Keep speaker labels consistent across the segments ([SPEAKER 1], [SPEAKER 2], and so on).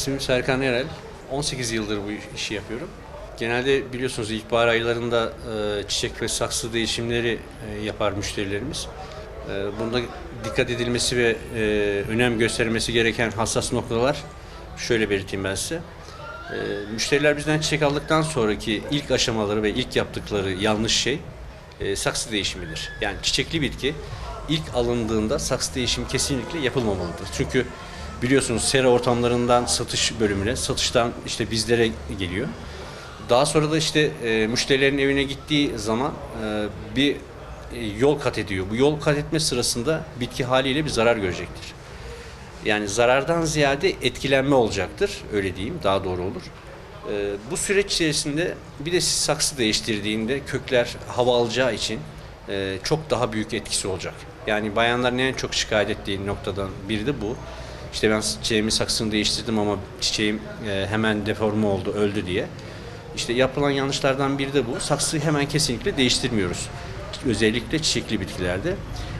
[SPEAKER 1] İsmim Serkan Erel. 18 yıldır bu işi yapıyorum. Genelde biliyorsunuz ilkbahar aylarında e, çiçek ve saksı değişimleri e, yapar müşterilerimiz. E, bunda dikkat edilmesi ve önem gösterilmesi gereken hassas noktalar şöyle belirteyim ben size. Müşteriler bizden çiçek aldıktan sonraki ilk aşamaları ve ilk yaptıkları yanlış şey saksı değişimidir. Yani çiçekli bitki ilk alındığında saksı değişimi kesinlikle yapılmamalıdır. Çünkü biliyorsunuz sera ortamlarından satış bölümüne, satıştan işte bizlere geliyor. Daha sonra da işte e, müşterilerin evine gittiği zaman e, bir e, yol kat ediyor. Bu yol kat etme sırasında bitki haliyle bir zarar görecektir. Yani zarardan ziyade etkilenme olacaktır. Öyle diyeyim daha doğru olur. Ee, bu süreç içerisinde bir de siz saksı değiştirdiğinde kökler hava alacağı için e, çok daha büyük etkisi olacak. Yani bayanların en çok şikayet ettiği noktadan biri de bu. İşte ben çiçeğimin saksını değiştirdim ama çiçeğim e, hemen deforme oldu, öldü diye. İşte yapılan yanlışlardan biri de bu. Saksıyı hemen kesinlikle değiştirmiyoruz. Özellikle çiçekli bitkilerde.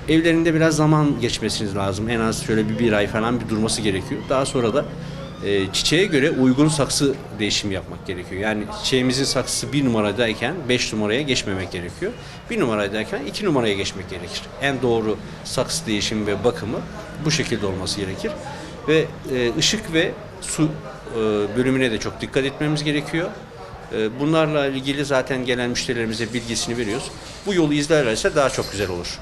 [SPEAKER 1] Evlerinde biraz zaman geçmesiniz lazım. En az şöyle bir, bir ay falan bir durması gerekiyor. Daha sonra da e, çiçeğe göre uygun saksı değişimi yapmak gerekiyor. Yani çiçeğimizin saksısı bir numaradayken 5 numaraya geçmemek gerekiyor. Bir numaradayken 2 numaraya geçmek gerekir. En doğru saksı değişimi ve bakımı bu şekilde olması gerekir. Ve e, ışık ve su e, bölümüne de çok dikkat etmemiz gerekiyor. E, bunlarla ilgili zaten gelen müşterilerimize bilgisini veriyoruz. Bu yolu izlerlerse daha çok güzel olur.